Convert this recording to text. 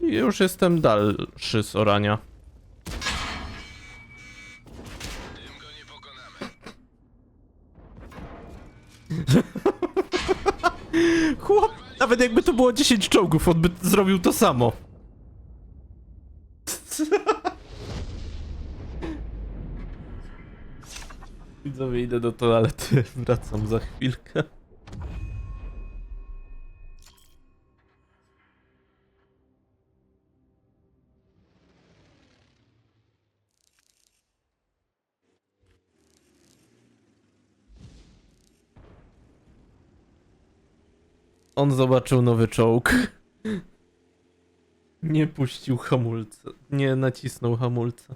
Już jestem dalszy z orania. Chłop, nawet jakby to było 10 czołgów, on by zrobił to samo. Widzowie, idę do toalety, wracam za chwilkę. On zobaczył nowy czołg. Nie puścił hamulca. Nie nacisnął hamulca.